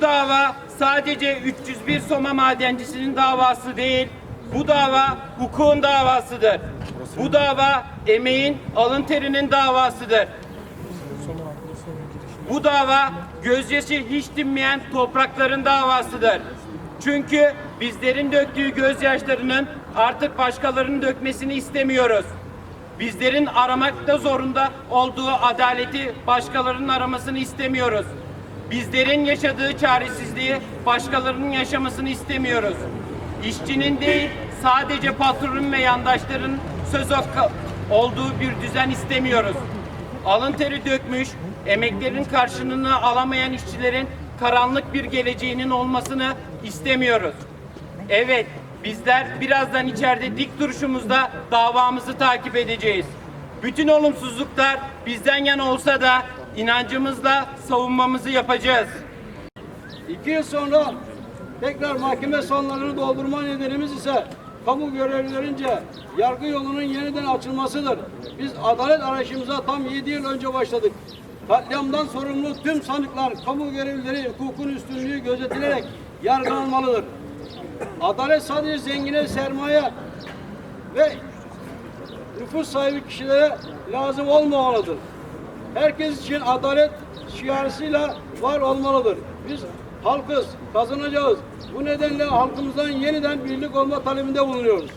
dava sadece 301 Soma madencisinin davası değil, bu dava hukukun davasıdır. Bu dava emeğin, alın terinin davasıdır. Bu dava gözyaşı hiç dinmeyen toprakların davasıdır. Çünkü bizlerin döktüğü gözyaşlarının artık başkalarının dökmesini istemiyoruz. Bizlerin aramakta zorunda olduğu adaleti başkalarının aramasını istemiyoruz. Bizlerin yaşadığı çaresizliği başkalarının yaşamasını istemiyoruz. İşçinin değil, sadece patronun ve yandaşların söz hakkı olduğu bir düzen istemiyoruz. Alın teri dökmüş, emeklerin karşılığını alamayan işçilerin karanlık bir geleceğinin olmasını istemiyoruz. Evet, bizler birazdan içeride dik duruşumuzda davamızı takip edeceğiz. Bütün olumsuzluklar bizden yana olsa da inancımızla savunmamızı yapacağız. İki yıl sonra tekrar mahkeme sonlarını doldurma nedenimiz ise kamu görevlilerince yargı yolunun yeniden açılmasıdır. Biz adalet arayışımıza tam 7 yıl önce başladık. Katliamdan sorumlu tüm sanıklar, kamu görevlileri hukukun üstünlüğü gözetilerek yargılanmalıdır. Adalet sadece zengine, sermaye ve nüfus sahibi kişilere lazım olmamalıdır. Herkes için adalet şiarısıyla var olmalıdır. Biz halkız, kazanacağız. Bu nedenle halkımızdan yeniden birlik olma talebinde bulunuyoruz.